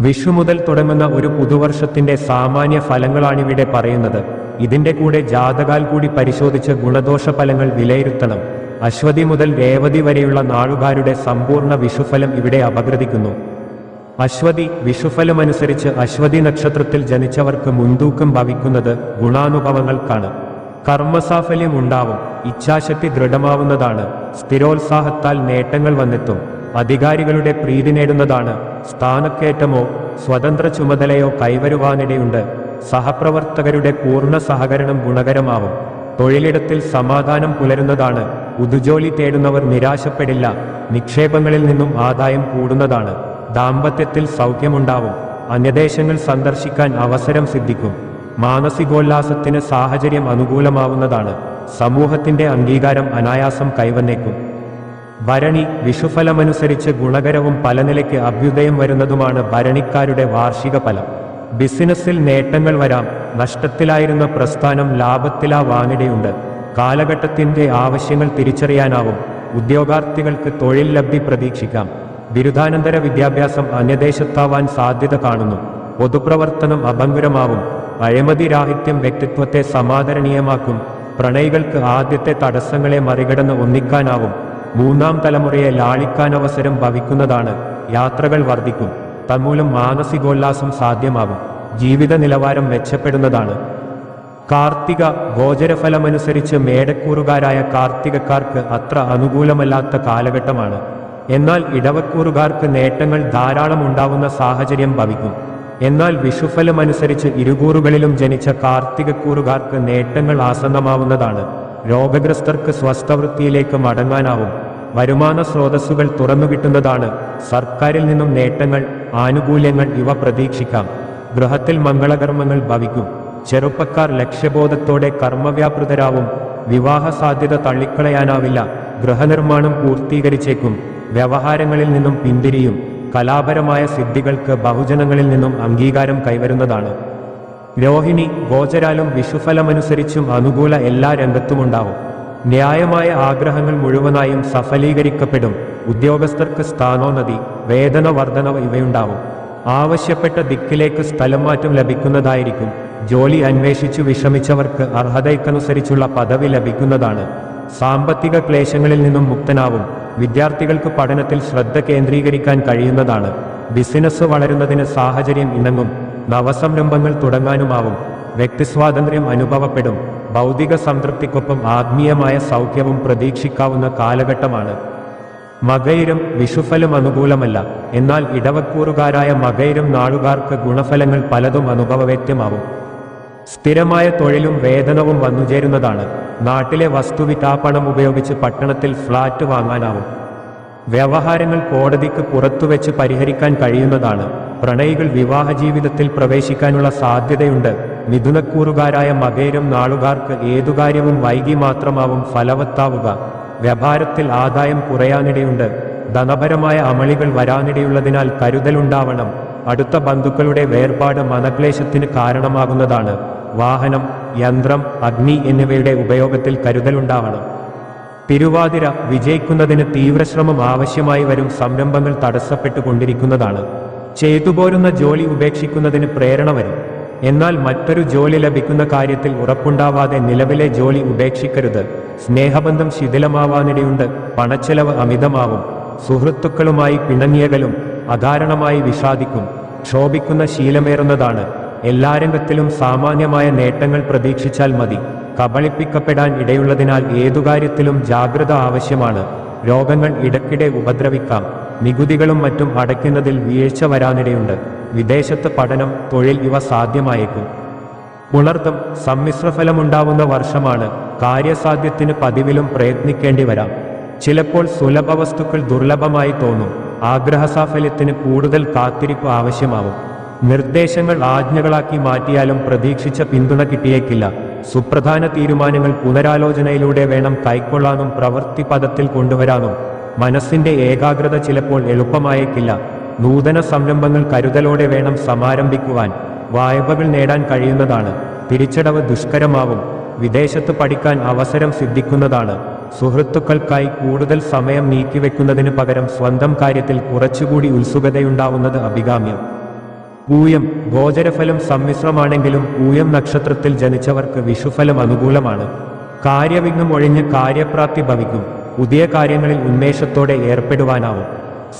വിഷു മുതൽ തുടങ്ങുന്ന ഒരു പുതുവർഷത്തിന്റെ സാമാന്യ ഫലങ്ങളാണിവിടെ പറയുന്നത്. ഇതിന്റെ കൂടെ ജാതകാൽ കൂടി പരിശോധിച്ച് ഗുണദോഷ ഫലങ്ങൾ വിലയിരുത്തണം. അശ്വതി മുതൽ രേവതി വരെയുള്ള നാളുകാരുടെ സമ്പൂർണ വിഷുഫലം ഇവിടെ അപഗ്രഥിക്കുന്നു. അശ്വതി വിഷുഫലമനുസരിച്ച് അശ്വതി നക്ഷത്രത്തിൽ ജനിച്ചവർക്ക് മുൻതൂക്കം ഭവിക്കുന്നത് ഗുണാനുഭവങ്ങൾക്കാണ്. കർമ്മസാഫല്യം ഉണ്ടാവും. ഇച്ഛാശക്തി ദൃഢമാവുന്നതാണ്. സ്ഥിരോത്സാഹത്താൽ നേട്ടങ്ങൾ വന്നെത്തും. അധികാരികളുടെ പ്രീതി നേടുന്നതാണ്. സ്ഥാനക്കയറ്റമോ സ്വതന്ത്ര ചുമതലയോ കൈവരുവാനിടയുണ്ട്. സഹപ്രവർത്തകരുടെ പൂർണ സഹകരണം ഗുണകരമാവും. തൊഴിലിടത്തിൽ സമാധാനം പുലരുന്നതാണ്. ഉതുജോലി തേടുന്നവർ നിരാശപ്പെടില്ല. നിക്ഷേപങ്ങളിൽ നിന്നും ആദായം കൂടുന്നതാണ്. ദാമ്പത്യത്തിൽ സൗഖ്യമുണ്ടാവും. അന്യദേശങ്ങൾ സന്ദർശിക്കാൻ അവസരം സിദ്ധിക്കും. മാനസികോല്ലാസത്തിന് സാഹചര്യം അനുകൂലമാവുന്നതാണ്. സമൂഹത്തിന്റെ അംഗീകാരം അനായാസം കൈവന്നേക്കും. ഭരണി വിഷുഫലമനുസരിച്ച് ഗുണകരവും പലനിലയ്ക്ക് അഭ്യുദയം വരുന്നതുമാണ് ഭരണിക്കാരുടെ വാർഷിക ഫലം. ബിസിനസ്സിൽ നേട്ടങ്ങൾ വരാം. നഷ്ടത്തിലായിരുന്ന പ്രസ്ഥാനം ലാഭത്തിലാ വാങ്ങിടയുണ്ട്. കാലഘട്ടത്തിന്റെ ആവശ്യങ്ങൾ തിരിച്ചറിയാനാവും. ഉദ്യോഗാർത്ഥികൾക്ക് തൊഴിൽ ലബ്ധി പ്രതീക്ഷിക്കാം. ബിരുദാനന്തര വിദ്യാഭ്യാസം അന്യദേശത്താവാൻ സാധ്യത കാണുന്നു. പൊതുപ്രവർത്തനം അഭംഗുരമാവും. അഴിമതി രാഹിത്യം വ്യക്തിത്വത്തെ സമാദരണീയമാക്കും. പ്രണയികൾക്ക് ആദ്യത്തെ തടസ്സങ്ങളെ മറികടന്ന് ഒന്നിക്കാനാവും. മൂന്നാം തലമുറയെ ലാളിക്കാൻ അവസരം ഭവിക്കുന്നതാണ്. യാത്രകൾ വർദ്ധിക്കും. തന്മൂലം മാനസികോല്ലാസം സാധ്യമാകും ജീവിത നിലവാരം മെച്ചപ്പെടുന്നതാണ്. കാർത്തിക ഗോചരഫലമനുസരിച്ച് മേടക്കൂറുകാരായ കാർത്തികക്കാർക്ക് അത്ര അനുകൂലമല്ലാത്ത കാലഘട്ടമാണ്. എന്നാൽ ഇടവക്കൂറുകാർക്ക് നേട്ടങ്ങൾ ധാരാളം ഉണ്ടാവുന്ന സാഹചര്യം ഭവിക്കും. എന്നാൽ വിഷുഫലമനുസരിച്ച് ഇരുകൂറുകളിലും ജനിച്ച കാർത്തികക്കൂറുകാർക്ക് നേട്ടങ്ങൾ ആസന്നമാവുന്നതാണ്. രോഗഗ്രസ്തർക്ക് സ്വസ്ഥവൃത്തിയിലേക്ക് മടങ്ങാനാവും. വരുമാന സ്രോതസ്സുകൾ തുറന്നുകിട്ടുന്നതാണ് സർക്കാരിൽ നിന്നും നേട്ടങ്ങൾ ആനുകൂല്യങ്ങൾ ഇവ പ്രതീക്ഷിക്കാം. ഗൃഹത്തിൽ മംഗളകർമ്മങ്ങൾ ഭവിക്കും. ചെറുപ്പക്കാർ ലക്ഷ്യബോധത്തോടെ കർമ്മവ്യാപൃതരാവും. വിവാഹ സാധ്യത തള്ളിക്കളയാനാവില്ല. ഗൃഹനിർമ്മാണം പൂർത്തീകരിച്ചേക്കും. വ്യവഹാരങ്ങളിൽ നിന്നും പിന്തിരിയും. കലാപരമായ സിദ്ധികൾക്ക് ബഹുജനങ്ങളിൽ നിന്നും അംഗീകാരം കൈവരുന്നതാണ്. രോഹിണി ഗോചരാലും വിഷുഫലമനുസരിച്ചും അനുകൂല എല്ലാ രംഗത്തുമുണ്ടാവും. ന്യായമായ ആഗ്രഹങ്ങൾ മുഴുവനായും സഫലീകരിക്കപ്പെടും. ഉദ്യോഗസ്ഥർക്ക് സ്ഥാനോന്നതി വേതന വർധനവ് ഇവയുണ്ടാവും. ആവശ്യപ്പെട്ട ദിക്കിലേക്ക് സ്ഥലം മാറ്റം ലഭിക്കുന്നതായിരിക്കും. ജോലി അന്വേഷിച്ചു വിഷമിച്ചവർക്ക് അർഹതയ്ക്കനുസരിച്ചുള്ള പദവി ലഭിക്കുന്നതാണ്. സാമ്പത്തിക ക്ലേശങ്ങളിൽ നിന്നും മുക്തനാവും. വിദ്യാർത്ഥികൾക്ക് പഠനത്തിൽ ശ്രദ്ധ കേന്ദ്രീകരിക്കാൻ കഴിയുന്നതാണ്. ബിസിനസ് വളരുന്നതിന് സാഹചര്യം ഇണങ്ങും. നവസംരംഭങ്ങൾ തുടങ്ങാനുമാവും. വ്യക്തിസ്വാതന്ത്ര്യം അനുഭവപ്പെടും. ഭൗതിക സംതൃപ്തിക്കൊപ്പം ആത്മീയമായ സൗഖ്യവും പ്രതീക്ഷിക്കാവുന്ന കാലഘട്ടമാണ്. മകയിരം വിഷുഫലം അനുകൂലമല്ല. എന്നാൽ ഇടവക്കൂറുകാരായ മകയിരം നാളുകാർക്ക് ഗുണഫലങ്ങൾ പലതും അനുഭവവേദ്യമാവും. സ്ഥിരമായ തൊഴിലും വേതനവും വന്നുചേരുന്നതാണ് നാട്ടിലെ വസ്തുവിതാപണം ഉപയോഗിച്ച് പട്ടണത്തിൽ ഫ്ളാറ്റ് വാങ്ങാനാവും. വ്യവഹാരങ്ങൾ കോടതിക്ക് പുറത്തുവെച്ച് പരിഹരിക്കാൻ കഴിയുന്നതാണ്. പ്രണയികൾ വിവാഹ ജീവിതത്തിൽ പ്രവേശിക്കാനുള്ള സാധ്യതയുണ്ട്. മിഥുനക്കൂറുകാരായ മകേരം നാളുകാർക്ക് ഏതു കാര്യവും വൈകി മാത്രമാവും ഫലവത്താവുക. വ്യാപാരത്തിൽ ആദായം കുറയാനിടയുണ്ട്. ധനപരമായ അമളികൾ വരാനിടയുള്ളതിനാൽ കരുതലുണ്ടാവണം. അടുത്ത ബന്ധുക്കളുടെ വേർപാട് മനക്ലേശത്തിന് കാരണമാകുന്നതാണ്. വാഹനം യന്ത്രം അഗ്നി എന്നിവയുടെ ഉപയോഗത്തിൽ കരുതലുണ്ടാവണം. തിരുവാതിര വിജയിക്കുന്നതിന് തീവ്രശ്രമം ആവശ്യമായി വരും സംരംഭങ്ങൾ തടസ്സപ്പെട്ടുകൊണ്ടിരിക്കുന്നതാണ്. ചെയ്തുപോരുന്ന ജോലി ഉപേക്ഷിക്കുന്നതിന് പ്രേരണ വരും. എന്നാൽ മറ്റൊരു ജോലി ലഭിക്കുന്ന കാര്യത്തിൽ ഉറപ്പുണ്ടാവാതെ നിലവിലെ ജോലി ഉപേക്ഷിക്കരുത്. സ്നേഹബന്ധം ശിഥിലമാവാനിടയുണ്ട് പണച്ചെലവ് അമിതമാവും. സുഹൃത്തുക്കളുമായി പിണങ്ങിയകലും അകാരണമായി വിഷാദിക്കും ക്ഷോഭിക്കുന്ന ശീലമേറുന്നതാണ്. എല്ലാ രംഗത്തിലും സാമാന്യമായ നേട്ടങ്ങൾ പ്രതീക്ഷിച്ചാൽ മതി. കബളിപ്പിക്കപ്പെടാൻ ഇടയുള്ളതിനാൽ ഏതു കാര്യത്തിലും ജാഗ്രത ആവശ്യമാണ്. രോഗങ്ങൾ ഇടയ്ക്കിടെ ഉപദ്രവിക്കാം. നികുതികളും മറ്റും അടയ്ക്കുന്നതിൽ വീഴ്ച വരാനിടയുണ്ട്. വിദേശത്ത് പഠനം തൊഴിൽ ഇവ സാധ്യമായേക്കും. പുണർത്തും സമ്മിശ്രഫലമുണ്ടാവുന്ന വർഷമാണ്. കാര്യസാധ്യത്തിന് പതിവിലും പ്രയത്നിക്കേണ്ടി വരാം ചിലപ്പോൾ സുലഭ വസ്തുക്കൾ ദുർലഭമായി തോന്നും. ആഗ്രഹസാഫല്യത്തിന് കൂടുതൽ കാത്തിരിപ്പ് ആവശ്യമാവും. നിർദ്ദേശങ്ങൾ ആജ്ഞകളാക്കി മാറ്റിയാലും പ്രതീക്ഷിച്ച പിന്തുണ കിട്ടിയേക്കില്ല. സുപ്രധാന തീരുമാനങ്ങൾ പുനരാലോചനയിലൂടെ വേണം കൈക്കൊള്ളാനും പ്രവൃത്തി പദത്തിൽ കൊണ്ടുവരാനും. മനസ്സിന്റെ ഏകാഗ്രത ചിലപ്പോൾ എളുപ്പമായേക്കില്ല. നൂതന സംരംഭങ്ങൾ കരുതലോടെ വേണം സമാരംഭിക്കുവാൻ. വായ്പകൾ നേടാൻ കഴിയുന്നതാണ്. തിരിച്ചടവ് ദുഷ്കരമാവും. വിദേശത്ത് പഠിക്കാൻ അവസരം സിദ്ധിക്കുന്നതാണ്. സുഹൃത്തുക്കൾക്കായി കൂടുതൽ സമയം നീക്കിവെക്കുന്നതിന് പകരം സ്വന്തം കാര്യത്തിൽ കുറച്ചുകൂടി ഉത്സുകതയുണ്ടാവുന്നത് അഭികാമ്യം. പൂയം ഗോചരഫലം സമ്മിശ്രമാണെങ്കിലും പൂയം നക്ഷത്രത്തിൽ ജനിച്ചവർക്ക് വിഷുഫലം അനുകൂലമാണ്. കാര്യവിഘ്നം ഒഴിഞ്ഞ് കാര്യപ്രാപ്തി ഭവിക്കും. പുതിയ കാര്യങ്ങളിൽ ഉന്മേഷത്തോടെ ഏർപ്പെടുവാനാവും.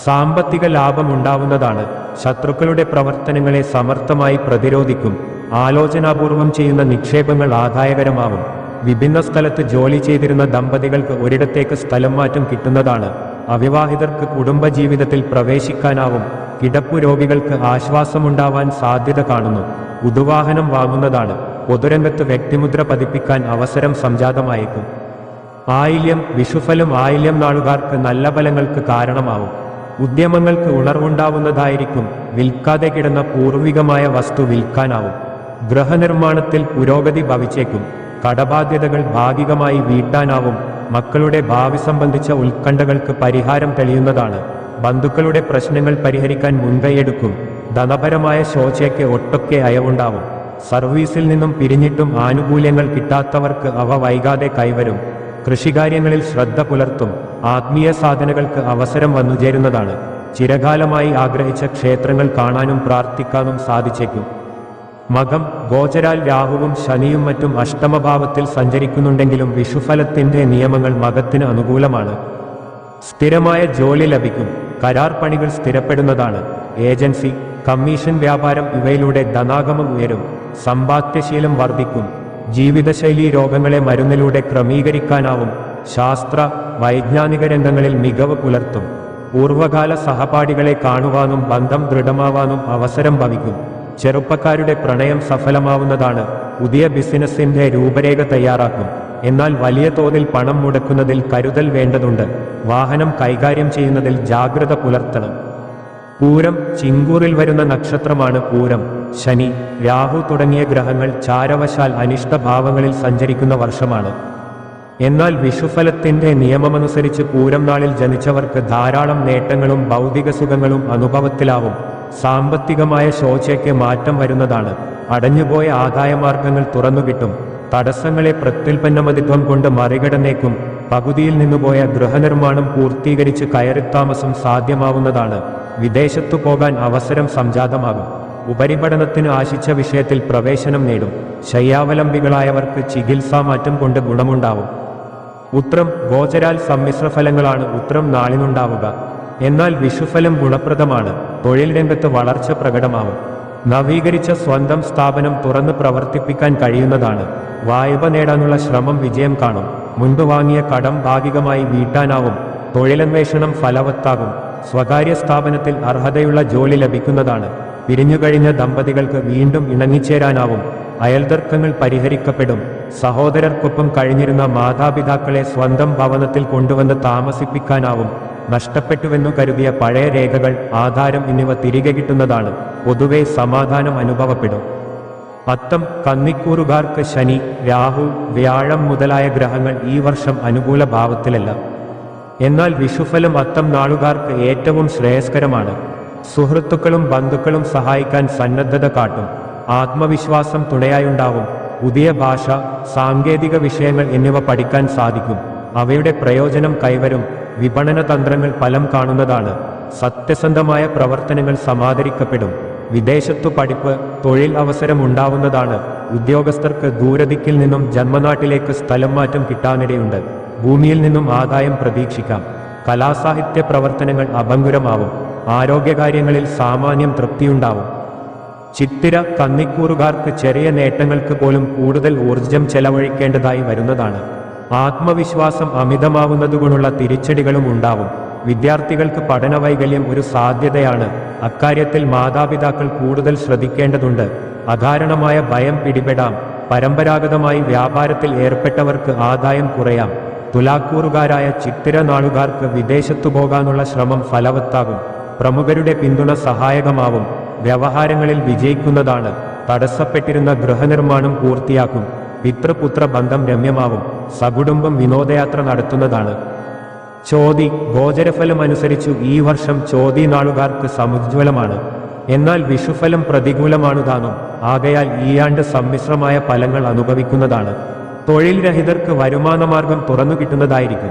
സാമ്പത്തിക ലാഭം ഉണ്ടാവുന്നതാണ്. ശത്രുക്കളുടെ പ്രവർത്തനങ്ങളെ സമർത്ഥമായി പ്രതിരോധിക്കും. ആലോചനാപൂർവം ചെയ്യുന്ന നിക്ഷേപങ്ങൾ ആദായകരമാവും. വിഭിന്ന സ്ഥലത്ത് ജോലി ചെയ്തിരുന്ന ദമ്പതികൾക്ക് ഒരിടത്തേക്ക് സ്ഥലം മാറ്റം കിട്ടുന്നതാണ്. അവിവാഹിതർക്ക് കുടുംബജീവിതത്തിൽ പ്രവേശിക്കാനാവും. കിടപ്പു രോഗികൾക്ക് ആശ്വാസമുണ്ടാവാൻ സാധ്യത കാണുന്നു. പുതുവാഹനം വാങ്ങുന്നതാണ്. പൊതുരംഗത്ത് വ്യക്തിമുദ്ര പതിപ്പിക്കാൻ അവസരം സംജാതമായേക്കും. ആയില്യം വിഷുഫലം ആയില്യം നാളുകാർക്ക് നല്ല ഫലങ്ങൾക്ക് കാരണമാവും. ഉദ്യമങ്ങൾക്ക് ഉണർവുണ്ടാവുന്നതായിരിക്കും. വിൽക്കാതെ കിടന്ന പൂർവികമായ വസ്തു വിൽക്കാനാവും. ഗൃഹനിർമ്മാണത്തിൽ പുരോഗതി ഭവിച്ചേക്കും. കടബാധ്യതകൾ ഭാഗികമായി വീട്ടാനാവും മക്കളുടെ ഭാവി സംബന്ധിച്ച ഉത്കണ്ഠകൾക്ക് പരിഹാരം തെളിയുന്നതാണ്. ബന്ധുക്കളുടെ പ്രശ്നങ്ങൾ പരിഹരിക്കാൻ മുൻകൈയെടുക്കും. ധനപരമായ ശോചയ്ക്ക് ഒട്ടൊക്കെ അയവുണ്ടാവും. സർവീസിൽ നിന്നും പിരിഞ്ഞിട്ടും ആനുകൂല്യങ്ങൾ കിട്ടാത്തവർക്ക് അവ വൈകാതെ കൈവരും. കൃഷികാര്യങ്ങളിൽ ശ്രദ്ധ പുലർത്തും. ആത്മീയ സാധനകൾക്ക് അവസരം വന്നുചേരുന്നതാണ്. ചിരകാലമായി ആഗ്രഹിച്ച ക്ഷേത്രങ്ങൾ കാണാനും പ്രാർത്ഥിക്കാനും സാധിച്ചേക്കും. മകം ഗോചരാൽ രാഹുവും ശനിയും മറ്റും അഷ്ടമഭാവത്തിൽ സഞ്ചരിക്കുന്നുണ്ടെങ്കിലും വിഷുഫലത്തിന്റെ നിയമങ്ങൾ മകത്തിന് അനുകൂലമാണ്. സ്ഥിരമായ ജോലി ലഭിക്കും. കരാർ പണികൾ സ്ഥിരപ്പെടുന്നതാണ്. ഏജൻസി കമ്മീഷൻ വ്യാപാരം ഇവയിലൂടെ ധനാഗമം ഉയരും. സമ്പാദ്യശീലം വർദ്ധിക്കും. ജീവിതശൈലി രോഗങ്ങളെ മരുന്നിലൂടെ ക്രമീകരിക്കാനാവും. ശാസ്ത്ര വൈജ്ഞാനിക രംഗങ്ങളിൽ മികവ് പുലർത്തും. പൂർവകാല സഹപാഠികളെ കാണുവാനും ബന്ധം ദൃഢമാവാനും അവസരം ഭവിക്കും. ചെറുപ്പക്കാരുടെ പ്രണയം സഫലമാവുന്നതാണ്. പുതിയ ബിസിനസിന്റെ രൂപരേഖ തയ്യാറാക്കും. എന്നാൽ വലിയ തോതിൽ പണം മുടക്കുന്നതിൽ കരുതൽ വേണ്ടതുണ്ട്. വാഹനം കൈകാര്യം ചെയ്യുന്നതിൽ ജാഗ്രത പുലർത്തണം. പൂരം ചിങ്കൂറിൽ വരുന്ന നക്ഷത്രമാണ് പൂരം. ശനി രാഹു തുടങ്ങിയ ഗ്രഹങ്ങൾ ചാരവശാൽ അനിഷ്ടഭാവങ്ങളിൽ സഞ്ചരിക്കുന്ന വർഷമാണ്. എന്നാൽ വിഷുഫലത്തിന്റെ നിയമമനുസരിച്ച് പൂരം നാളിൽ ജനിച്ചവർക്ക് ധാരാളം നേട്ടങ്ങളും ഭൗതിക സുഖങ്ങളും അനുഭവത്തിലാവും. സാമ്പത്തികമായ ശോചയ്ക്ക് മാറ്റം വരുന്നതാണ്. അടഞ്ഞുപോയ ആദായമാർഗങ്ങൾ തുറന്നുകിട്ടും തടസ്സങ്ങളെ പ്രത്യുൽപ്പന്നമതിത്വം കൊണ്ട് മറികടന്നേക്കും പകുതിയിൽ നിന്നുപോയ ഗൃഹനിർമ്മാണം പൂർത്തീകരിച്ച് കയറിത്താമസം സാധ്യമാവുന്നതാണ്. വിദേശത്തു പോകാൻ അവസരം സംജാതമാകും. ഉപരിപഠനത്തിന് ആശിച്ച വിഷയത്തിൽ പ്രവേശനം നേടും. ശയ്യാവലംബികളായവർക്ക് ചികിത്സാ മാറ്റം കൊണ്ട് ഗുണമുണ്ടാവും. ഉത്രം ഗോചരാൽ സമ്മിശ്ര ഫലങ്ങളാണ് ഉത്രം നാളിനുണ്ടാവുക. എന്നാൽ വിഷുഫലം ഗുണപ്രദമാണ്. തൊഴിൽ രംഗത്ത് വളർച്ച പ്രകടമാവും. നവീകരിച്ച സ്വന്തം സ്ഥാപനം തുറന്ന് പ്രവർത്തിപ്പിക്കാൻ കഴിയുന്നതാണ്. വായ്പ നേടാനുള്ള ശ്രമം വിജയം കാണും. മുൻപ് വാങ്ങിയ കടം ഭാഗികമായി വീട്ടാനാവും. തൊഴിലന്വേഷണം ഫലവത്താകും. സ്വകാര്യ സ്ഥാപനത്തിൽ അർഹതയുള്ള ജോലി ലഭിക്കുന്നതാണ്. പിരിഞ്ഞുകഴിഞ്ഞ ദമ്പതികൾക്ക് വീണ്ടും ഇണങ്ങിച്ചേരാനാവും. അയൽതർക്കങ്ങൾ പരിഹരിക്കപ്പെടും. സഹോദരർക്കൊപ്പം കഴിഞ്ഞിരുന്ന മാതാപിതാക്കളെ സ്വന്തം ഭവനത്തിൽ കൊണ്ടുവന്ന് താമസിപ്പിക്കാനാവും. നഷ്ടപ്പെട്ടുവെന്നു കരുതിയ പഴയ രേഖകൾ ആധാരം എന്നിവ തിരികെ കിട്ടുന്നതാണ്. പൊതുവെ സമാധാനം അനുഭവപ്പെടും. അത്തം കന്നിക്കൂറുകാർക്ക് ശനി രാഹു വ്യാഴം മുതലായ ഗ്രഹങ്ങൾ ഈ വർഷം അനുകൂല ഭാവത്തിലല്ല. എന്നാൽ വിഷുഫലം അത്തം നാളുകാർക്ക് ഏറ്റവും ശ്രേയസ്കരമാണ്. സുഹൃത്തുക്കളും ബന്ധുക്കളും സഹായിക്കാൻ സന്നദ്ധത കാട്ടും. ആത്മവിശ്വാസം തുണയായുണ്ടാവും. പുതിയ ഭാഷ സാങ്കേതിക വിഷയങ്ങൾ എന്നിവ പഠിക്കാൻ സാധിക്കും. അവയുടെ പ്രയോജനം കൈവരും. വിപണന തന്ത്രങ്ങൾ ഫലം കാണുന്നതാണ്. സത്യസന്ധമായ പ്രവർത്തനങ്ങൾ സമാദരിക്കപ്പെടും വിദേശത്തു പഠിപ്പ് തൊഴിൽ അവസരം ഉണ്ടാവുന്നതാണ് ഉദ്യോഗസ്ഥർക്ക് ദൂരദിക്കിൽ നിന്നും ജന്മനാട്ടിലേക്ക് സ്ഥലം മാറ്റം കിട്ടാനിടയുണ്ട്. ഭൂമിയിൽ നിന്നും ആദായം പ്രതീക്ഷിക്കാം. കലാസാഹിത്യ പ്രവർത്തനങ്ങൾ അപങ്കുരമാവും ആരോഗ്യകാര്യങ്ങളിൽ സാമാന്യം തൃപ്തിയുണ്ടാവും. ചിത്തിര കന്നിക്കൂറുകാർക്ക് ചെറിയ നേട്ടങ്ങൾക്ക് പോലും കൂടുതൽ ഊർജം ചെലവഴിക്കേണ്ടതായി വരുന്നതാണ്. ആത്മവിശ്വാസം അമിതമാവുന്നതുകൊണ്ടുള്ള തിരിച്ചടികളും ഉണ്ടാവും. വിദ്യാർത്ഥികൾക്ക് പഠനവൈകല്യം ഒരു സാധ്യതയാണ്. അക്കാര്യത്തിൽ മാതാപിതാക്കൾ കൂടുതൽ ശ്രദ്ധിക്കേണ്ടതുണ്ട്. അകാരണമായ ഭയം പിടിപെടാം. പരമ്പരാഗതമായി വ്യാപാരത്തിൽ ഏർപ്പെട്ടവർക്ക് ആദായം കുറയാം. തുലാക്കൂറുകാരായ ചിത്തിര നാളുകാർക്ക് വിദേശത്തു പോകാനുള്ള ശ്രമം ഫലവത്താകും. പ്രമുഖരുടെ പിന്തുണ സഹായകമാവും. വ്യവഹാരങ്ങളിൽ വിജയിക്കുന്നതാണ്. തടസ്സപ്പെട്ടിരുന്ന ഗൃഹനിർമ്മാണം പൂർത്തിയാക്കും. പിതൃപുത്ര ബന്ധം രമ്യമാവും. സകുടുംബം വിനോദയാത്ര നടത്തുന്നതാണ്. ചോതി ഗോചരഫലം അനുസരിച്ചു ഈ വർഷം ചോതി നാളുകാർക്ക് സമുജ്വലമാണ് എന്നാൽ വിഷുഫലം പ്രതികൂലമാണു താനും. ആകയാൽ ഈ ആണ്ട് സമ്മിശ്രമായ ഫലങ്ങൾ അനുഭവിക്കുന്നതാണ്. തൊഴിൽ രഹിതർക്ക് വരുമാനമാർഗം തുറന്നു കിട്ടുന്നതായിരിക്കും.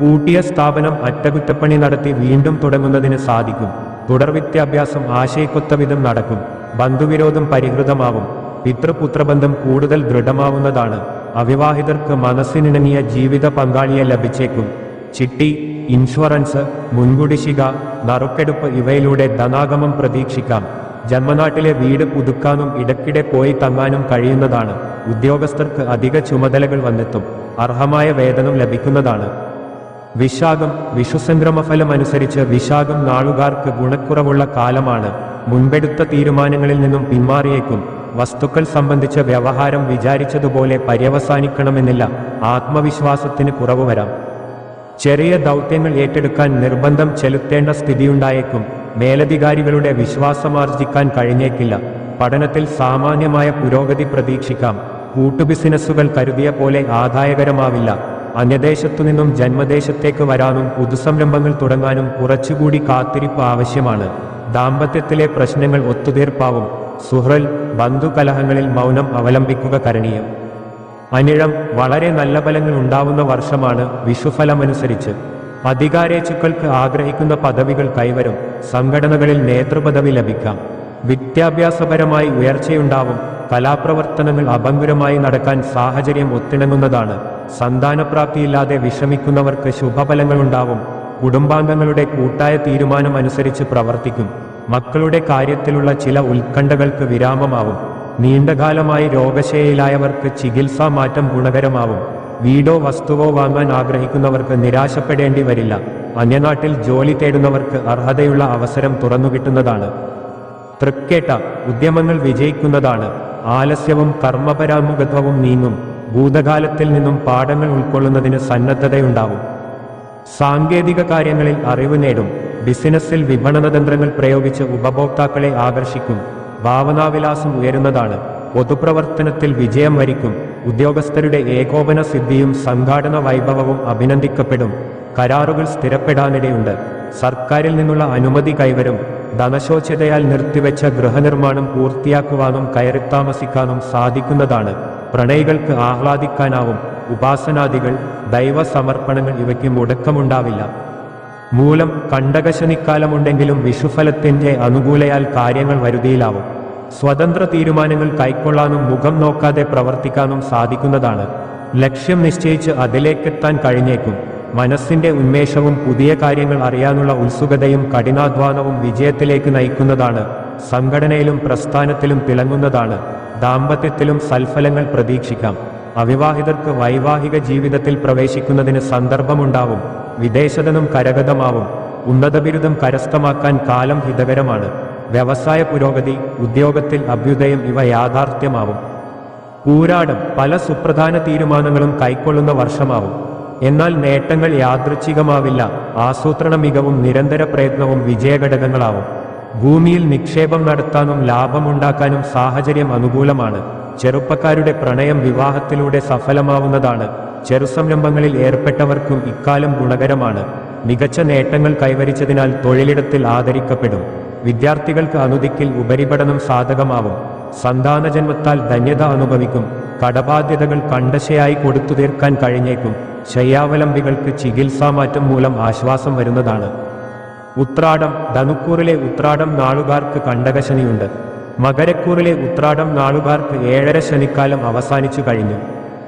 കൂട്ടിയ സ്ഥാപനം അറ്റകുറ്റപ്പണി നടത്തി വീണ്ടും തുടങ്ങുന്നതിന് സാധിക്കും. തുടർ വിദ്യാഭ്യാസം ആശയക്കൊത്ത വിധം നടക്കും. ബന്ധുവിരോധം പരിഹൃതമാവും. പിതൃപുത്രബന്ധം കൂടുതൽ ദൃഢമാവുന്നതാണ്. അവിവാഹിതർക്ക് മനസ്സിനിണങ്ങിയ ജീവിത പങ്കാളിയെ ലഭിച്ചേക്കും. ചിട്ടി ഇൻഷുറൻസ് മുൻകുടിശിക നറുക്കെടുപ്പ് ഇവയിലൂടെ ധനാഗമം പ്രതീക്ഷിക്കാം. ജന്മനാട്ടിലെ വീട് പുതുക്കാനും ഇടയ്ക്കിടെ പോയി തങ്ങാനും കഴിയുന്നതാണ്. ഉദ്യോഗസ്ഥർക്ക് അധിക ചുമതലകൾ വന്നെത്തും. അർഹമായ വേതനം ലഭിക്കുന്നതാണ്. വിശാഖം വിഷുസംക്രമഫലം അനുസരിച്ച് വിശാഖം നാളുകാർക്ക് ഗുണക്കുറവുള്ള കാലമാണ്. മുൻപെടുത്ത തീരുമാനങ്ങളിൽ നിന്നും പിന്മാറിയേക്കും. വസ്തുക്കൾ സംബന്ധിച്ച വ്യവഹാരം വിചാരിച്ചതുപോലെ പര്യവസാനിക്കണമെന്നില്ല. ആത്മവിശ്വാസത്തിന് കുറവ് വരാം. ചെറിയ ദൗത്യങ്ങൾ ഏറ്റെടുക്കാൻ നിർബന്ധം ചെലുത്തേണ്ട സ്ഥിതിയുണ്ടായേക്കും. മേലധികാരികളുടെ വിശ്വാസമാർജിക്കാൻ കഴിഞ്ഞേക്കില്ല. പഠനത്തിൽ സാമാന്യമായ പുരോഗതി പ്രതീക്ഷിക്കാം. കൂട്ടുബിസിനസ്സുകൾ കരുതിയ പോലെ ആദായകരമാവില്ല. അന്യദേശത്തു നിന്നും ജന്മദേശത്തേക്ക് വരാനും പുതുസംരംഭങ്ങൾ തുടങ്ങാനും കുറച്ചുകൂടി കാത്തിരിപ്പ് ആവശ്യമാണ്. ദാമ്പത്യത്തിലെ പ്രശ്നങ്ങൾ ഒത്തുതീർപ്പാവും. സുഹൃൽ ബന്ധുകലഹങ്ങളിൽ മൗനം അവലംബിക്കുക കരണീയം. അനിഴം വളരെ നല്ല ഫലങ്ങൾ ഉണ്ടാവുന്ന വർഷമാണ് വിഷുഫലമനുസരിച്ച്. അധികാരേച്ചുക്കൾക്ക് ആഗ്രഹിക്കുന്ന പദവികൾ കൈവരും. സംഘടനകളിൽ നേതൃപദവി ലഭിക്കാം. വിദ്യാഭ്യാസപരമായി ഉയർച്ചയുണ്ടാവും. കലാപ്രവർത്തനങ്ങൾ അഭംഗുരമായി നടക്കാൻ സാഹചര്യം ഒത്തിണങ്ങുന്നതാണ്. സന്താനപ്രാപ്തിയില്ലാതെ വിഷമിക്കുന്നവർക്ക് ശുഭഫലങ്ങളുണ്ടാവും. കുടുംബാംഗങ്ങളുടെ കൂട്ടായ തീരുമാനം അനുസരിച്ച് പ്രവർത്തിക്കും. മക്കളുടെ കാര്യത്തിലുള്ള ചില ഉത്കണ്ഠകൾക്ക് വിരാമമാവും. നീണ്ടകാലമായി രോഗശയിലായവർക്ക് ചികിത്സാ മാറ്റം ഗുണകരമാവും. വീടോ വസ്തുവോ വാങ്ങാൻ ആഗ്രഹിക്കുന്നവർക്ക് നിരാശപ്പെടേണ്ടി വരില്ല. അന്യനാട്ടിൽ ജോലി തേടുന്നവർക്ക് അർഹതയുള്ള അവസരം തുറന്നുകിട്ടുന്നതാണ്. തൃക്കേട്ട ഉദ്യമങ്ങൾ വിജയിക്കുന്നതാണ്. ആലസ്യവും കർമ്മപരാമുഖത്വവും നീങ്ങും. ഭൂതകാലത്തിൽ നിന്നും പാഠങ്ങൾ ഉൾക്കൊള്ളുന്നതിന് സന്നദ്ധതയുണ്ടാവും. സാങ്കേതിക കാര്യങ്ങളിൽ അറിവ് നേടും. ബിസിനസ്സിൽ വിപണനതന്ത്രങ്ങൾ പ്രയോഗിച്ച് ഉപഭോക്താക്കളെ ആകർഷിക്കും. ഭാവനാവിലാസം ഉയരുന്നതാണ്. പൊതുപ്രവർത്തനത്തിൽ വിജയം വരിക്കും. ഉദ്യോഗസ്ഥരുടെ ഏകോപന സിദ്ധിയും സംഘാടന വൈഭവവും അഭിനന്ദിക്കപ്പെടും. കരാറുകൾ സ്ഥിരപ്പെടാനിടയുണ്ട്. സർക്കാരിൽ നിന്നുള്ള അനുമതി കൈവരും. ധനശോച്യതയാൽ നിർത്തിവെച്ച ഗൃഹനിർമ്മാണം പൂർത്തിയാക്കുവാനും കയറിത്താമസിക്കാനും സാധിക്കുന്നതാണ്. പ്രണയികൾക്ക് ആഹ്ലാദിക്കാനാവും. ഉപാസനാദികൾ ദൈവസമർപ്പണങ്ങൾ ഇവയ്ക്ക് മുടക്കമുണ്ടാവില്ല. മൂലം കണ്ടകശനിക്കാലമുണ്ടെങ്കിലും വിഷുഫലത്തിന്റെ അനുകൂലയാൽ കാര്യങ്ങൾ വരുതിയിലാവും. സ്വതന്ത്ര തീരുമാനങ്ങൾ കൈക്കൊള്ളാനും മുഖം നോക്കാതെ പ്രവർത്തിക്കാനും സാധിക്കുന്നതാണ്. ലക്ഷ്യം നിശ്ചയിച്ച് അതിലേക്കെത്താൻ കഴിഞ്ഞേക്കും. മനസ്സിന്റെ ഉന്മേഷവും പുതിയ കാര്യങ്ങൾ അറിയാനുള്ള ഉത്സുകതയും കഠിനാധ്വാനവും വിജയത്തിലേക്ക് നയിക്കുന്നതാണ്. സംഘടനയിലും പ്രസ്ഥാനത്തിലും തിളങ്ങുന്നതാണ്. ദാമ്പത്യത്തിലും സൽഫലങ്ങൾ പ്രതീക്ഷിക്കാം. അവിവാഹിതർക്ക് വൈവാഹിക ജീവിതത്തിൽ പ്രവേശിക്കുന്നതിന് സന്ദർഭമുണ്ടാവും. വിദേശതനും കരഗതമാവും. ഉന്നത ബിരുദം കരസ്ഥമാക്കാൻ കാലം ഹിതകരമാണ്. വ്യവസായ പുരോഗതി ഉദ്യോഗത്തിൽ അഭ്യുദയം ഇവ യാഥാർത്ഥ്യമാവും. പൂരാടം പല സുപ്രധാന തീരുമാനങ്ങളും കൈക്കൊള്ളുന്ന വർഷമാവും. എന്നാൽ നേട്ടങ്ങൾ യാദൃച്ഛികമാവില്ല. ആസൂത്രണ മികവും നിരന്തര പ്രയത്നവും വിജയഘടകങ്ങളാവും. ഭൂമിയിൽ നിക്ഷേപം നടത്താനും ലാഭമുണ്ടാക്കാനും സാഹചര്യം അനുകൂലമാണ്. ചെറുപ്പക്കാരുടെ പ്രണയം വിവാഹത്തിലൂടെ സഫലമാവുന്നതാണ്. ചെറുസംരംഭങ്ങളിൽ ഏർപ്പെട്ടവർക്കും ഇക്കാലം ഗുണകരമാണ്. മികച്ച നേട്ടങ്ങൾ കൈവരിച്ചതിനാൽ തൊഴിലിടത്തിൽ ആദരിക്കപ്പെടും. വിദ്യാർത്ഥികൾക്ക് അനുദിക്കിൽ ഉപരിപഠനം സാധകമാവും. സന്താനജന്മത്താൽ ധന്യത അനുഭവിക്കും. കടബാധ്യതകൾ കണ്ടശയായി കൊടുത്തു തീർക്കാൻ കഴിഞ്ഞേക്കും. ശയ്യാവലംബികൾക്ക് ചികിത്സാമാറ്റം മൂലം ആശ്വാസം വരുന്നതാണ്. ഉത്രാടം ധനുക്കൂറിലെ ഉത്രാടം നാളുകാർക്ക് കണ്ടകശനിയുണ്ട്. മകരക്കൂറിലെ ഉത്രാടം നാളുകാർക്ക് ഏഴര ശനിക്കാലം അവസാനിച്ചു കഴിഞ്ഞു.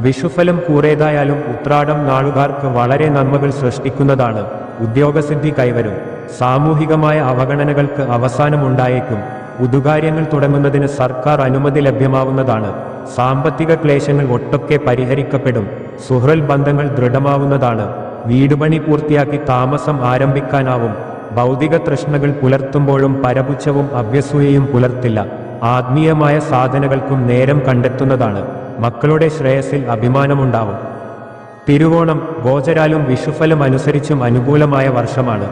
വിഷുഫലം കൂറേതായാലും ഉത്രാടം നാളുകാർക്ക് വളരെ നന്മകൾ സൃഷ്ടിക്കുന്നതാണ്. ഉദ്യോഗസിദ്ധി കൈവരും. സാമൂഹികമായ അവഗണനകൾക്ക് അവസാനമുണ്ടായേക്കും. പുതുകാര്യങ്ങൾ തുടങ്ങുന്നതിന് സർക്കാർ അനുമതി ലഭ്യമാവുന്നതാണ്. സാമ്പത്തിക ക്ലേശങ്ങൾ ഒട്ടൊക്കെ പരിഹരിക്കപ്പെടും. സുഹൃൽ ബന്ധങ്ങൾ ദൃഢമാവുന്നതാണ്. വീടുപണി പൂർത്തിയാക്കി താമസം ആരംഭിക്കാനാവും. ഭൗതിക തൃഷ്ണകൾ പുലർത്തുമ്പോഴും പരപുച്ഛവും അഭ്യസൂയയും പുലർത്തില്ല. ആത്മീയമായ സാധനകൾക്കും നേരം കണ്ടെത്തുന്നതാണ്. മക്കളുടെ ശ്രേയസിൽ അഭിമാനമുണ്ടാവും. തിരുവോണം ഗോചരാലും വിഷുഫലം അനുസരിച്ചും അനുകൂലമായ വർഷമാണ്.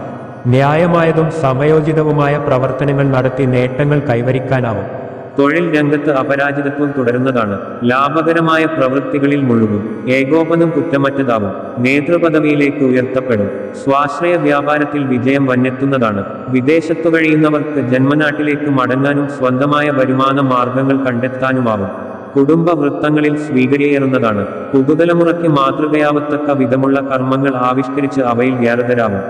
ന്യായമായതും സമയോചിതവുമായ പ്രവർത്തനങ്ങൾ നടത്തി നേട്ടങ്ങൾ കൈവരിക്കാനാവും. തൊഴിൽ രംഗത്ത് അപരാജിതത്വം തുടരുന്നതാണ്. ലാഭകരമായ പ്രവൃത്തികളിൽ മുഴുകും. ഏകോപനം കുറ്റമറ്റതാവും. നേതൃപദവിയിലേക്ക് ഉയർത്തപ്പെടും. സ്വാശ്രയ വ്യാപാരത്തിൽ വിജയം വന്നെത്തുന്നതാണ്. വിദേശത്തു കഴിയുന്നവർക്ക് ജന്മനാട്ടിലേക്ക് മടങ്ങാനും സ്വന്തമായ വരുമാന മാർഗങ്ങൾ കണ്ടെത്താനുമാവും. കുടുംബ വൃത്തങ്ങളിൽ സ്വീകരിയേറുന്നതാണ്. പുതുതലമുറയ്ക്ക് മാതൃകയാവത്തക്ക വിധമുള്ള കർമ്മങ്ങൾ ആവിഷ്കരിച്ച് അവയിൽ വ്യാപൃതരാവും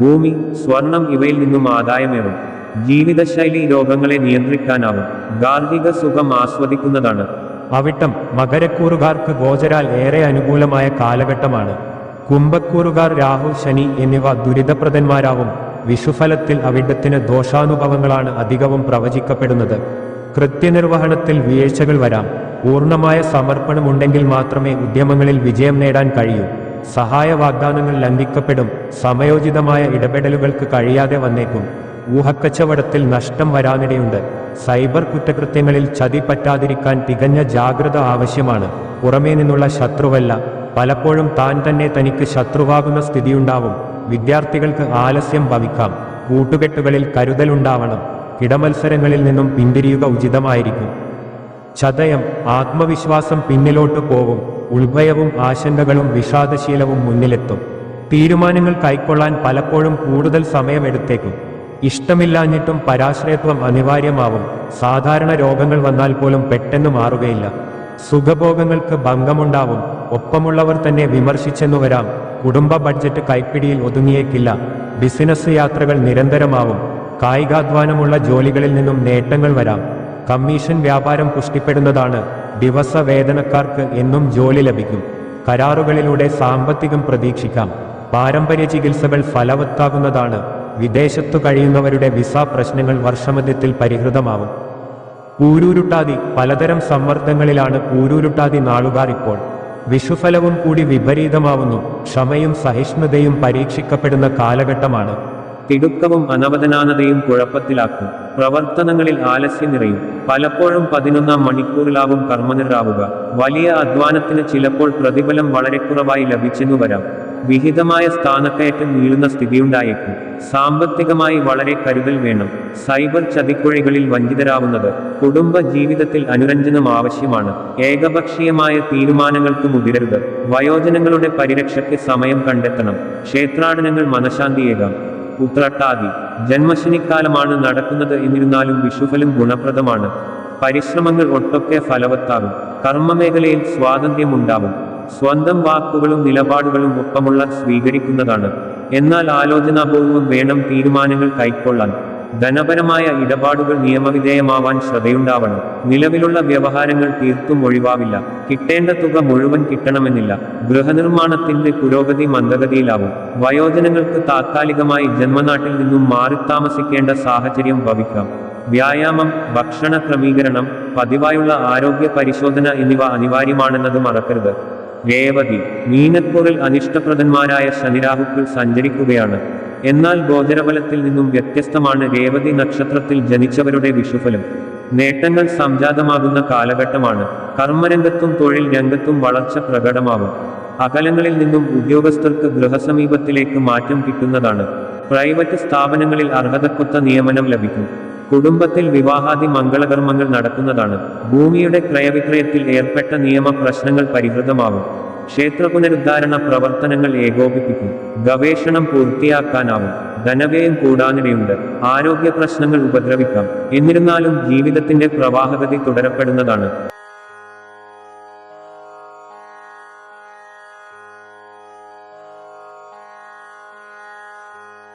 ഭൂമി സ്വർണം ഇവയിൽ നിന്നും ആദായമേറും. ജീവിതശൈലി രോഗങ്ങളെ നിയന്ത്രിക്കാനാവും. ഗാർഹിക സുഖം ആസ്വദിക്കുന്നതാണ്. അവിട്ടം മകരക്കൂറുകാർക്ക് ഗോചരാൽ ഏറെ അനുകൂലമായ കാലഘട്ടമാണ്. കുംഭക്കൂറുകാർ രാഹു ശനി എന്നിവ ദുരിതപ്രദന്മാരാവും. വിഷുഫലത്തിൽ അവിട്ടത്തിന് ദോഷാനുഭവങ്ങളാണ് അധികവും പ്രവചിക്കപ്പെടുന്നത്. കൃത്യനിർവഹണത്തിൽ വീഴ്ചകൾ വരാം. പൂർണമായ സമർപ്പണമുണ്ടെങ്കിൽ മാത്രമേ ഉദ്യമങ്ങളിൽ വിജയം നേടാൻ കഴിയൂ. സഹായ വാഗ്ദാനങ്ങൾ ലംഘിക്കപ്പെടും. സമയോചിതമായ ഇടപെടലുകൾക്ക് കഴിയാതെ വന്നേക്കും. ഊഹക്കച്ചവടത്തിൽ നഷ്ടം വരാനിടയുണ്ട്. സൈബർ കുറ്റകൃത്യങ്ങളിൽ ചതി പറ്റാതിരിക്കാൻ തികഞ്ഞ ജാഗ്രത ആവശ്യമാണ്. പുറമേ നിന്നുള്ള ശത്രുവല്ല. പലപ്പോഴും താൻ തന്നെ തനിക്ക് ശത്രുവാകുന്ന സ്ഥിതിയുണ്ടാവും. വിദ്യാർത്ഥികൾക്ക് ആലസ്യം ഭവിക്കാം. കൂട്ടുകെട്ടുകളിൽ കരുതലുണ്ടാവണം. കിടമത്സരങ്ങളിൽ നിന്നും പിന്തിരിയുക ഉചിതമായിരിക്കും. ചതയം ആത്മവിശ്വാസം പിന്നിലോട്ട് പോവും. ഉൾഭയവും ആശങ്കകളും വിഷാദശീലവും മുന്നിലെത്തും. തീരുമാനങ്ങൾ കൈക്കൊള്ളാൻ പലപ്പോഴും കൂടുതൽ സമയമെടുത്തേക്കും. ഇഷ്ടമില്ലാഞ്ഞിട്ടും പരാശ്രയത്വം അനിവാര്യമാവും. സാധാരണ രോഗങ്ങൾ വന്നാൽ പോലും പെട്ടെന്ന് മാറുകയില്ല. സുഖഭോഗങ്ങൾക്ക് ഭംഗമുണ്ടാവും. ഒപ്പമുള്ളവർ തന്നെ വിമർശിച്ചെന്നു വരാം. കുടുംബ ബഡ്ജറ്റ് കൈപ്പിടിയിൽ ഒതുങ്ങിയേക്കില്ല. ബിസിനസ് യാത്രകൾ നിരന്തരമാവും. കായികാധ്വാനമുള്ള ജോലികളിൽ നിന്നും നേട്ടങ്ങൾ വരാം. കമ്മീഷൻ വ്യാപാരം പുഷ്ടിപ്പെടുന്നതാണ്. ദിവസ വേതനക്കാർക്ക് എന്നും ജോലി ലഭിക്കും. കരാറുകളിലൂടെ സാമ്പത്തികം പ്രതീക്ഷിക്കാം. പാരമ്പര്യ ചികിത്സകൾ ഫലവത്താകുന്നതാണ്. വിദേശത്തു കഴിയുന്നവരുടെ വിസ പ്രശ്നങ്ങൾ വർഷമധ്യത്തിൽ പരിഹൃതമാവും. പൂരൂരുട്ടാതി പലതരം സമ്മർദ്ദങ്ങളിലാണ് പൂരൂരുട്ടാതി നാളുകാർ ഇപ്പോൾ. വിഷുഫലവും കൂടി വിപരീതമാവുന്നു. ക്ഷമയും സഹിഷ്ണുതയും പരീക്ഷിക്കപ്പെടുന്ന കാലഘട്ടമാണ്. തിടുക്കവും അനവധനാനതയും കുഴപ്പത്തിലാക്കും. പ്രവർത്തനങ്ങളിൽ ആലസ്യം നിറയും. പലപ്പോഴും പതിനൊന്നാം മണിക്കൂറിലാവും കർമ്മനിറാവുക വലിയ അധ്വാനത്തിന് ചിലപ്പോൾ പ്രതിഫലം വളരെ കുറവായി ലഭിച്ചെന്നു വരാം. വിഹിതമായ സ്ഥാനക്കയറ്റം നീളുന്ന സ്ഥിതിയുണ്ടായേക്കും. സാമ്പത്തികമായി വളരെ കരുതൽ വേണം. സൈബർ ചതിക്കുഴികളിൽ വഞ്ചിതരാവുന്നത് കുടുംബ ജീവിതത്തിൽ അനുരഞ്ജനം ആവശ്യമാണ്. ഏകപക്ഷീയമായ തീരുമാനങ്ങൾക്ക് മുതിരരുത്. വയോജനങ്ങളുടെ പരിരക്ഷയ്ക്ക് സമയം കണ്ടെത്തണം. ക്ഷേത്രാടനങ്ങൾ മനഃശാന്തിയേകാം. ഉത്രട്ടാതി. ജന്മശനിക്കാലമാണ് നടക്കുന്നത് എന്നിരുന്നാലും വിഷുഫലം ഗുണപ്രദമാണ്. പരിശ്രമങ്ങൾ ഒട്ടൊക്കെ ഫലവത്താകും. കർമ്മമേഖലയിൽ സ്വാതന്ത്ര്യമുണ്ടാവും. സ്വന്തം വാക്കുകളും നിലപാടുകളും ഒപ്പമുള്ള സ്വീകരിക്കുന്നതാണ്. എന്നാൽ ആലോചനാപൂർവം വേണം തീരുമാനങ്ങൾ കൈക്കൊള്ളാൻ. ധനപരമായ ഇടപാടുകൾ നിയമവിധേയമാവാൻ ശ്രദ്ധയുണ്ടാവണം. നിലവിലുള്ള വ്യവഹാരങ്ങൾ തീർത്തും ഒഴിവാവില്ല. കിട്ടേണ്ട തുക മുഴുവൻ കിട്ടണമെന്നില്ല. ഗൃഹനിർമ്മാണത്തിന്റെ പുരോഗതി മന്ദഗതിയിലാവും. വയോജനങ്ങൾക്ക് താത്കാലികമായി ജന്മനാട്ടിൽ നിന്നും മാറിത്താമസിക്കേണ്ട സാഹചര്യം ഭവിക്കാം. വ്യായാമം ഭക്ഷണ ക്രമീകരണം പതിവായുള്ള ആരോഗ്യ പരിശോധന എന്നിവ അനിവാര്യമാണെന്നത് മറക്കരുത്. രേവതി മീനക്കൂറിൽ അനിഷ്ടപ്രദന്മാരായ ശനിരാഹുക്കൾ സഞ്ചരിക്കുകയാണ്. എന്നാൽ ഗോചരഫലത്തിൽ നിന്നും വ്യത്യസ്തമാണ് രേവതി നക്ഷത്രത്തിൽ ജനിച്ചവരുടെ വിഷുഫലം. നേട്ടങ്ങൾ സംജാതമാകുന്ന കാലഘട്ടമാണ്. കർമ്മരംഗത്തും തൊഴിൽ രംഗത്തും വളർച്ച പ്രകടമാവും. അകലങ്ങളിൽ നിന്നും ഉദ്യോഗസ്ഥർക്ക് ഗൃഹസമീപത്തിലേക്ക് മാറ്റം കിട്ടുന്നതാണ്. പ്രൈവറ്റ് സ്ഥാപനങ്ങളിൽ അർഹതക്കൊത്ത നിയമനം ലഭിക്കും. കുടുംബത്തിൽ വിവാഹാദി മംഗളകർമ്മങ്ങൾ നടക്കുന്നതാണ്. ഭൂമിയുടെ ക്രയവിക്രയത്തിൽ ഏർപ്പെട്ട നിയമ പ്രശ്നങ്ങൾ പരിഹൃതമാവും. ക്ഷേത്ര പുനരുദ്ധാരണ പ്രവർത്തനങ്ങൾ ഏകോപിപ്പിക്കും. ഗവേഷണം പൂർത്തിയാക്കാനാവും. ധനവ്യയം കൂടാനിടയുണ്ട്. ആരോഗ്യ പ്രശ്നങ്ങൾ ഉപദ്രവിക്കാം. എന്നിരുന്നാലും ജീവിതത്തിന്റെ പ്രവാഹഗതി തുടരപ്പെടുന്നതാണ്.